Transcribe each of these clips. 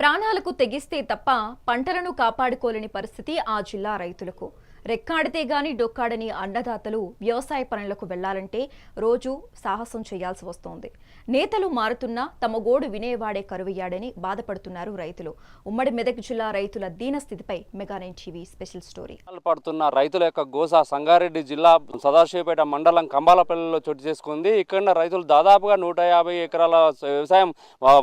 ప్రాణాలకు తెగిస్తే తప్ప పంటలను కాపాడుకోలేని పరిస్థితి ఆ జిల్లా రైతులకు. రెక్కాడితే గాని డొక్కాడని అన్నదాతలు వ్యవసాయ పనులకు వెళ్ళాలంటే రోజు సాహసం చేయాల్సి వస్తోంది. నేతలు మారుతున్నా తమ గోడు వినేవాడే కరువయ్యాడని బాధపడుతున్నారు రైతులు. ఉమ్మడి మెదక్ జిల్లా రైతుల దీనస్థితిపై mega nine TV special story. పడుతున్న రైతుల యొక్క గోస సంగారెడ్డి జిల్లా సదాశివపేట మండలం కంబాలపల్లిలో చోటు చేసుకుంది. ఇక్కడ రైతులు దాదాపుగా నూట యాభై ఎకరాల వ్యవసాయం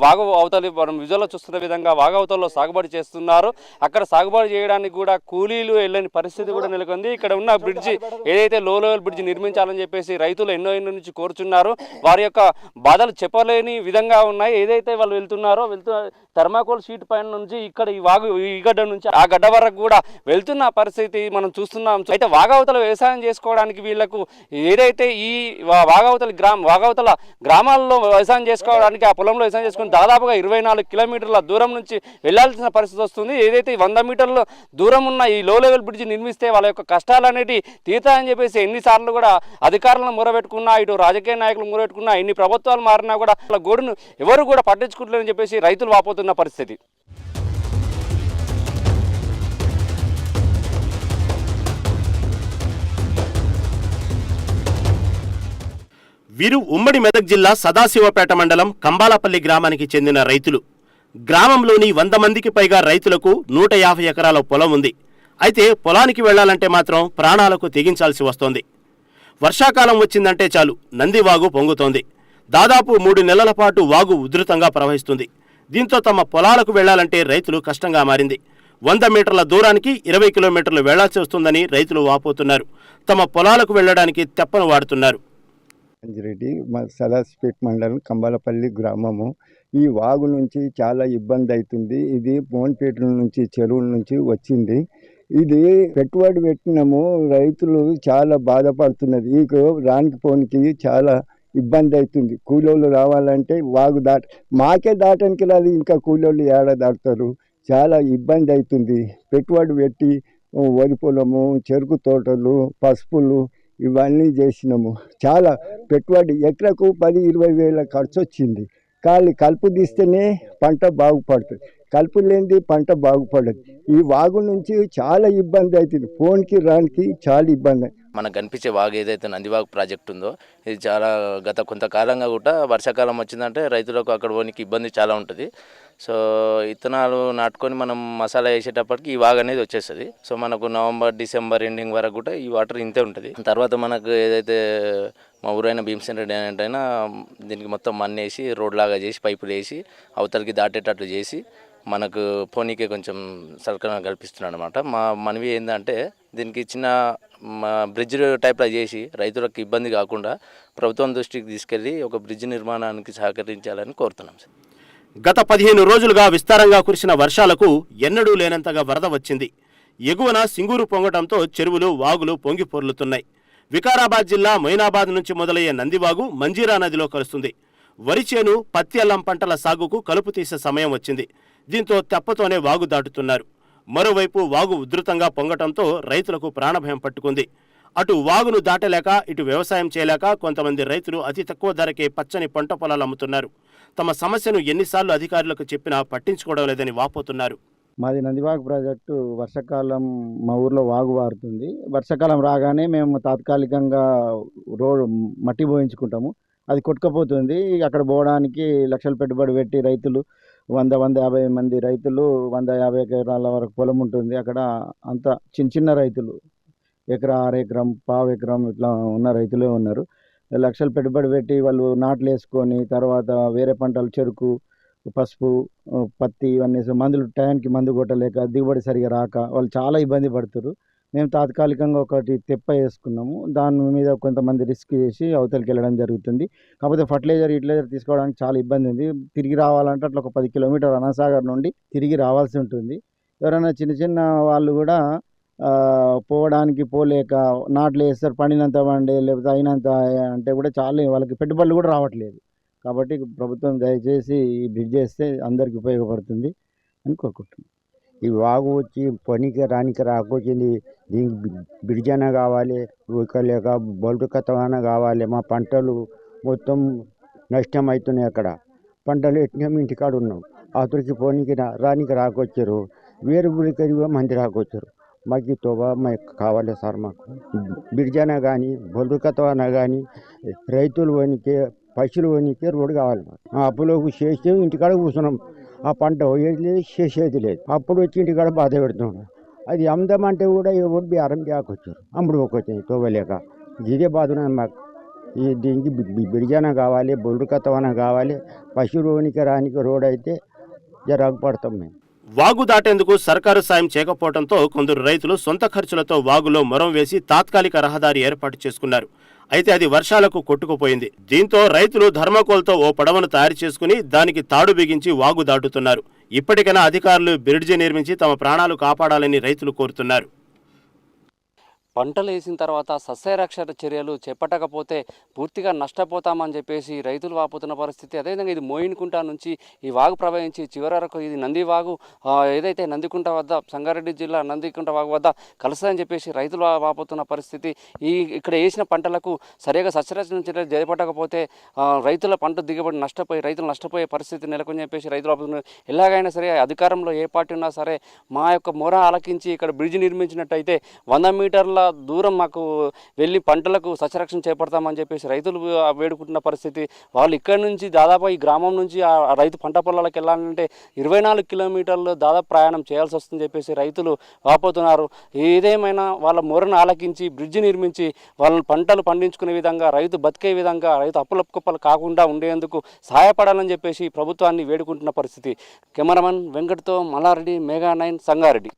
వాగు అవతలి మనం విజువల్లో చూస్తున్న విధంగా వాగు సాగుబడి చేస్తున్నారు. అక్కడ సాగుబడి చేయడానికి కూడా కూలీలు వెళ్ళని పరిస్థితి కూడా నెలకొంది. ఇక్కడ ఉన్న బ్రిడ్జి ఏదైతే లో లెవెల్ బ్రిడ్జి నిర్మించాలని చెప్పేసి రైతులు ఎన్నో ఎన్నో నుంచి కోరుచున్నారు వారి యొక్క బాధలు చెప్పలేని విధంగా ఉన్నాయి. ఏదైతే వాళ్ళు వెళ్తున్నారో వెళ్తున్న థర్మాకోల్ షీట్ పైన నుంచి ఇక్కడ ఈ వాగు ఈ గడ్డ నుంచి ఆ గడ్డ వరకు కూడా వెళ్తున్న పరిస్థితి మనం చూస్తున్నాం. అయితే వాగవతల వ్యవసాయం చేసుకోవడానికి వీళ్ళకు ఏదైతే ఈ వా- వాగవతల గ్రామ వాగవతల గ్రామాల్లో వ్యవసాయం చేసుకోవడానికి ఆ పొలంలో వ్యవసాయం చేసుకుని దాదాపుగా ఇరవై నాలుగు కిలోమీటర్ల దూరం నుంచి వెళ్ళాల్సిన పరిస్థితి వస్తుంది. ఏదైతే వంద మీటర్ల దూరం ఉన్న ఈ లో లెవెల్ బ్రిడ్జ్ నిర్మిస్తే వాళ్ళ యొక్క కష్టాలు అనేవి తీరుతాయని చెప్పేసి ఎన్నిసార్లు కూడా అధికారులను మూరబెట్టుకున్నా ఇటు రాజకీయ నాయకులు మూరబెట్టుకున్నా ఎన్ని ప్రభుత్వాలు మారినా కూడా వాళ్ళ గోడును ఎవరు కూడా పట్టించుకుంటలేరని చెప్పేసి రైతులు వాపోతున్న పరిస్థితి. వీరు ఉమ్మడి మెదక్ జిల్లా సదాశివపేట మండలం కంబాలపల్లి గ్రామానికి చెందిన రైతులు. గ్రామంలోని వంద మందికి పైగా రైతులకు నూట యాభై ఎకరాల పొలం ఉంది. అయితే పొలానికి వెళ్ళాలంటే మాత్రం ప్రాణాలకు తెగించాల్సి వస్తోంది. వర్షాకాలం వచ్చిందంటే చాలు నందివాగు పొంగుతోంది. దాదాపు మూడు నెలల పాటు వాగు ఉధృతంగా ప్రవహిస్తుంది. దీంతో తమ పొలాలకు వెళ్ళాలంటే రైతులు కష్టంగా మారింది. వంద మీటర్ల దూరానికి ఇరవై కిలోమీటర్లు వెళ్ళాల్సి వస్తుందని రైతులు వాపోతున్నారు. తమ పొలాలకు వెళ్ళడానికి తెప్పను వాడుతున్నారు. రెడ్డి మా మండలం కంబాలపల్లి గ్రామము. ఈ వాగు నుంచి చాలా ఇబ్బంది అవుతుంది. ఇది మోన్పేట నుంచి చెరువుల నుంచి వచ్చింది. ఇది పెట్టుబడి పెట్టినాము రైతులు చాలా బాధపడుతున్నది. ఈ రానికి పోనికి చాలా ఇబ్బంది అవుతుంది కూలోళ్ళు రావాలంటే వాగు దాట మాకే దాటానికి రాదు. ఇంకా కూలోళ్ళు ఏడ దాటుతారు? చాలా ఇబ్బంది అవుతుంది పెట్టుబడి పెట్టి వరి పొలము చెరుకు తోటలు పసుపులు ఇవన్నీ చేసినాము. చాలా పెట్టుబడి ఎకరకు పది ఇరవై వేల ఖర్చు వచ్చింది కానీ కలుపు తీస్తేనే పంట బాగుపడుతుంది. కలుపు లేనిది పంట బాగుపడదు. ఈ వాగు నుంచి చాలా ఇబ్బంది అవుతుంది ఫోన్కి రానికి చాలా ఇబ్బంది. మనకు కనిపించే వాగు ఏదైతే నందివాగు ప్రాజెక్ట్ ఉందో ఇది చాలా గత కొంతకాలంగా కూడా వర్షాకాలం వచ్చిందంటే రైతులకు అక్కడ పోనీకి ఇబ్బంది చాలా ఉంటుంది. సో విత్తనాలు నాటుకొని మనం మసాలా వేసేటప్పటికి ఈ వాగు అనేది వచ్చేస్తుంది. సో మనకు నవంబర్ డిసెంబర్ ఎండింగ్ వరకు కూడా ఈ వాటర్ ఇంతే ఉంటుంది. తర్వాత మనకు ఏదైతే మా ఊరైన భీమసేన్ రెడ్డి అయినా దీనికి మొత్తం మన్నేసి రోడ్ లాగా చేసి పైపులు వేసి అవతలికి దాటేటట్లు చేసి మనకు పోనీకే కొంచెం సరకన కల్పిస్తున్నాడు అనమాట మా మనవి ఏంటంటే దీనికి చిన్న మా బ్రిడ్జ్ టైప్లో చేసి రైతులకు ఇబ్బంది కాకుండా ప్రభుత్వం దృష్టికి తీసుకెళ్ళి ఒక బ్రిడ్జ్ నిర్మాణానికి సహకరించాలని కోరుతున్నాం సార్. గత పదిహేను రోజులుగా విస్తారంగా కురిసిన వర్షాలకు ఎన్నడూ లేనంతగా వరద వచ్చింది. ఎగువన సింగూరు పొంగటంతో చెరువులు వాగులు పొంగి పొర్లుతున్నాయి. వికారాబాద్ జిల్లా మొయినాబాద్ నుంచి మొదలయ్యే నందివాగు మంజీరా నదిలో కలుస్తుంది. వరి చేను పత్తి అల్లం పంటల సాగుకు కలుపు తీసే సమయం వచ్చింది. దీంతో తెప్పతోనే వాగు దాటుతున్నారు. మరోవైపు వాగు ఉధృతంగా పొంగటంతో రైతులకు ప్రాణభయం పట్టుకుంది. అటు వాగును దాటలేక ఇటు వ్యవసాయం చేయలేక కొంతమంది రైతులు అతి తక్కువ ధరకే పచ్చని పంట పొలాలు అమ్ముతున్నారు. తమ సమస్యను ఎన్నిసార్లు అధికారులకు చెప్పినా పట్టించుకోవడం లేదని వాపోతున్నారు. మాది నందివాగు ప్రాజెక్టు వర్షాకాలం మా ఊర్లో వాగు వారుతుంది. వర్షాకాలం రాగానే మేము తాత్కాలికంగా రోడ్ మట్టి పోయించుకుంటాము. అది కొట్టుకపోతుంది. అక్కడ పోవడానికి లక్షలు పెట్టుబడి పెట్టి రైతులు వంద వంద యాభై మంది రైతులు వంద యాభై ఎకరాల వరకు పొలం ఉంటుంది. అక్కడ అంత చిన్న చిన్న రైతులు ఎకరా అర ఎకరం పావు ఎకరం ఇట్లా ఉన్న రైతులే ఉన్నారు. లక్షలు పెట్టుబడి పెట్టి వాళ్ళు నాట్లు వేసుకొని తర్వాత వేరే పంటలు చెరుకు పసుపు పత్తి ఇవన్నీ మందులు టైంకి మందు కొట్టలేక దిగుబడి సరిగా రాక వాళ్ళు చాలా ఇబ్బంది పడుతున్నారు మేము తాత్కాలికంగా ఒకటి తెప్ప వేసుకున్నాము. దాని మీద కొంతమంది రిస్క్ చేసి అవతలికి వెళ్ళడం జరుగుతుంది. కాకపోతే ఫర్టిలైజర్ ఇట్లైజర్ తీసుకోవడానికి చాలా ఇబ్బంది ఉంది. తిరిగి రావాలంటే అట్లా ఒక పది కిలోమీటర్ అనాసాగర్ నుండి తిరిగి రావాల్సి ఉంటుంది. ఎవరైనా చిన్న చిన్న వాళ్ళు కూడా పోవడానికి పోలేక నాట్లు వేస్తారు. పండినంత పండే లేకపోతే అయినంత అంటే కూడా చాలా వాళ్ళకి పెట్టుబడులు కూడా రావట్లేదు. కాబట్టి ప్రభుత్వం దయచేసి ఈ బ్రిడ్జ్ చేస్తే అందరికి ఉపయోగపడుతుంది అని కోరుకుంటున్నాను ఈ వాగు వచ్చి పనికి రానికి రాకొచ్చింది. దీనికి బి- కావాలి లేక బొల్టు కథమైనా కావాలి. మా పంటలు మొత్తం నష్టం అవుతున్నాయి అక్కడ. పంటలు ఎట్టినాం ఇంటికాడ ఉన్నాం. ఆతురికి పోనీకి రా- రానికి రాకొచ్చారు. వేరు ఊరికి మంది రాకొచ్చారు. మాకు తోబా మాకు కావాలి సార్ మాకు. బిర్జానా కానీ బొల్లుకతవానా కానీ రైతులు వనికే పశువులు వనికే రోడ్డు కావాలి మాకు. అప్పులోకి చేస్తే ఇంటికాడ కూర్చున్నాం. ఆ పంట పోయేది చేసేది లేదు. అప్పుడు వచ్చి ఇంటికాడ బాధ పెడుతున్నాం అది అమ్ముదామంటే కూడా ఎవరు బేరం వచ్చారు. అమ్ముడు ఒక్కొచ్చాయి తోవలేక. ఇదే బాధ ఉన్నది మాకు. ఈ దీనికి బిడిజన కావాలి బిర్జానా కావాలి కావాలి పశువులు రోనికి రానికి రోడ్ అయితే జరగపడతాం మేము. వాగు దాటేందుకు సర్కారు సాయం చేయకపోవడంతో కొందరు రైతులు సొంత ఖర్చులతో వాగులో మొరం వేసి తాత్కాలిక రహదారి ఏర్పాటు చేసుకున్నారు. అయితే అది వర్షాలకు కొట్టుకుపోయింది. దీంతో రైతులు ధర్మకోల్తో ఓ పడవను తయారు చేసుకుని దానికి తాడు బిగించి వాగు దాటుతున్నారు. ఇప్పటికైనా అధికారులు బ్రిడ్జి నిర్మించి తమ ప్రాణాలు కాపాడాలని రైతులు కోరుతున్నారు. పంటలు వేసిన తర్వాత సస్యరక్షణ చర్యలు చేపట్టకపోతే పూర్తిగా నష్టపోతామని చెప్పేసి రైతులు వాపోతున్న పరిస్థితి. అదేవిధంగా ఇది మోయిన్కుంట నుంచి ఈ వాగు ప్రవహించి చివరి వరకు ఇది నంది వాగు ఏదైతే నందికుంట వద్ద సంగారెడ్డి జిల్లా నందికుంట వాగు వద్ద కలుస్తుందని చెప్పేసి రైతులు వాపోతున్న పరిస్థితి. ఈ ఇక్కడ వేసిన పంటలకు సరిగా సస్యరక్షణ చర్యలు చేపట్టకపోతే రైతుల పంట దిగుబడి నష్టపోయి రైతులు నష్టపోయే పరిస్థితి నెలకొని చెప్పేసి రైతులు వాపోతున్నారు. ఎలాగైనా సరే అధికారంలో ఏ పార్టీ ఉన్నా సరే మా యొక్క మొర ఆలకించి ఇక్కడ బ్రిడ్జ్ నిర్మించినట్టయితే వంద మీటర్ల దూరం మాకు వెళ్ళి పంటలకు సస్యరక్షణ చేపడతామని చెప్పేసి రైతులు వేడుకుంటున్న పరిస్థితి. వాళ్ళు ఇక్కడ నుంచి దాదాపు ఈ గ్రామం నుంచి ఆ రైతు పంట పొలాలకు వెళ్ళాలంటే ఇరవై నాలుగు కిలోమీటర్లు దాదాపు ప్రయాణం చేయాల్సి వస్తుందని చెప్పేసి రైతులు వాపోతున్నారు. ఏదేమైనా వాళ్ళ మొరను ఆలకించి బ్రిడ్జ్ నిర్మించి వాళ్ళని పంటలు పండించుకునే విధంగా రైతు బతికే విధంగా రైతు అప్పుల కుప్పలు కాకుండా ఉండేందుకు సహాయపడాలని చెప్పేసి ప్రభుత్వాన్ని వేడుకుంటున్న పరిస్థితి. కెమెరామన్ వెంకట్తో మల్లారెడ్డి మెగా నైన్ సంగారెడ్డి.